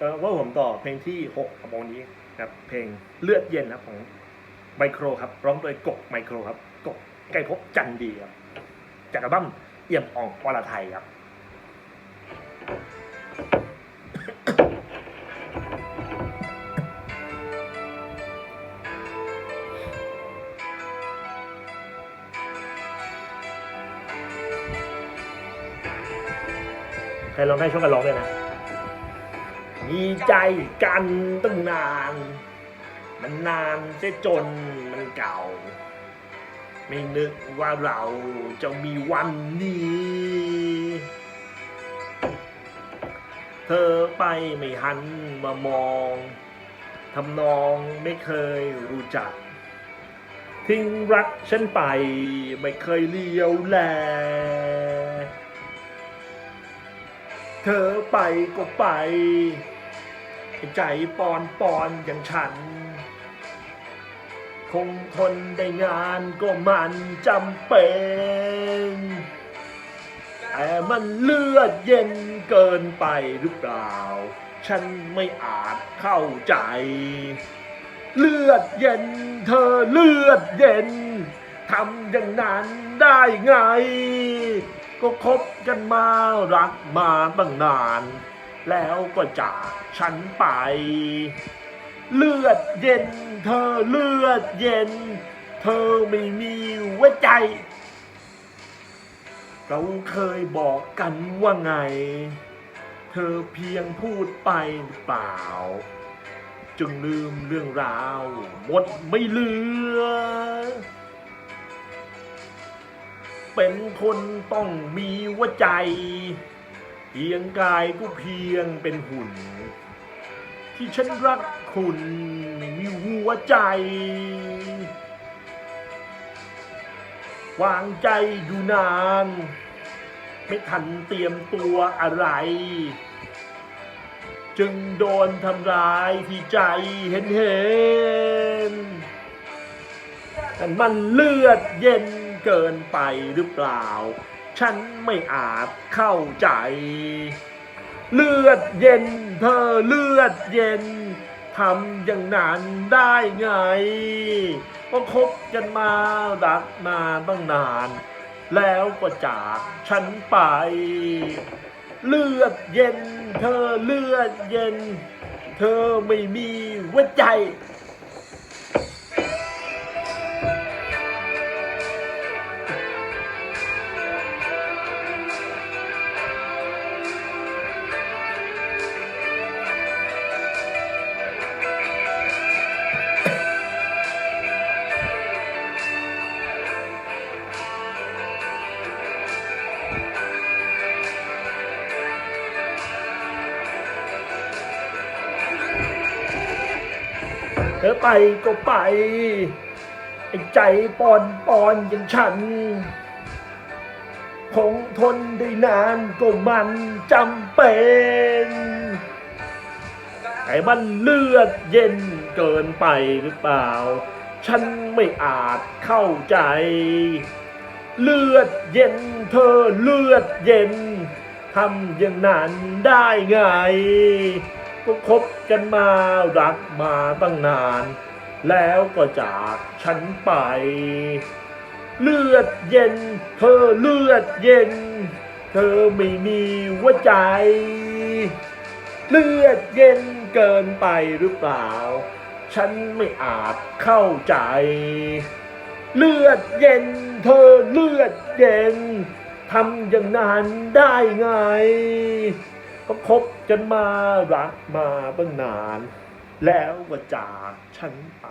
ก็ว่าผมต่อเพลงที่6ของวงนี้ครับเพลงเลือดเย็นครับของไมโครครับ ร้องโดยกบไมโครครับกบไก่พบจันดีครับจากอัลบั้มเอี่ยมอ่องวรไทยครับใครร้องได้ช่วยกันร้องด้วยนะ มีใจกันตั้งนาน มันนานเสียจนมันเก่า ไม่นึกว่าเราจะมีวันนี้ เธอไปไม่หันมามองทำนองไม่เคยรู้จัก ทิ้งรักฉันไปไม่เคยเลี้ยวแล เธอไปก็ไป ใจปอนปอนอย่างฉัน คงทนได้งานก็มันจำเป็นแต่มันเลือดเย็นเกินไปหรือเปล่า ฉันไม่อาจเข้าใจ เลือดเย็นเธอเลือดเย็นทำอย่างนั้นได้ไง ก็คบกันมารักมาตั้งนาน แล้วก็จากฉันไป เลือดเย็น เธอเลือดเย็น เธอไม่มีหัวใจ เราเคยบอกกันว่าไง เธอเพียงพูดไปเปล่า จึงลืมเรื่องราวหมดไม่เหลือ เป็นคนต้องมีหัวใจ เพียงกายก็เพียงเป็นหุ่น ที่ฉันรักคุณมีหัวใจ วางใจอยู่นาน ไม่ทันเตรียมตัวอะไร จึงโดนทำร้ายที่ใจเห็นเห็นแต่มันเลือดเย็นเกินไปหรือเปล่า ฉันไม่อาจเข้าใจ เลือดเย็นเธอเลือดเย็นทำอย่างนั้นได้ไงก็คบกันมารักมาตั้งนาน แล้วก็จากฉันไป เลือดเย็น เธอเลือดเย็น เธอไม่มีหัวใจ ธอไปก็ไปไอ้ใจปอนปอนอย่างฉัน คงทนได้นานก็มันจำเป็นแต่มันเลือดเย็นเกินไปหรือเปล่า ฉันไม่อาจเข้าใจ เลือดเย็นเธอเลือดเย็นทำอย่างนั้นได้ไง ก็คบกันมารักมาตั้งนาน แล้วก็จากฉันไป เลือดเย็น เธอเลือดเย็น เธอไม่มีหัวใจ เลือดเย็นเกินไปหรือเปล่า ฉันไม่อาจเข้าใจ เลือดเย็น เธอเลือดเย็นทำอย่างนั้นได้ไง ก็คบกันมารักมาตั้งนาน แล้วก็จากฉันไป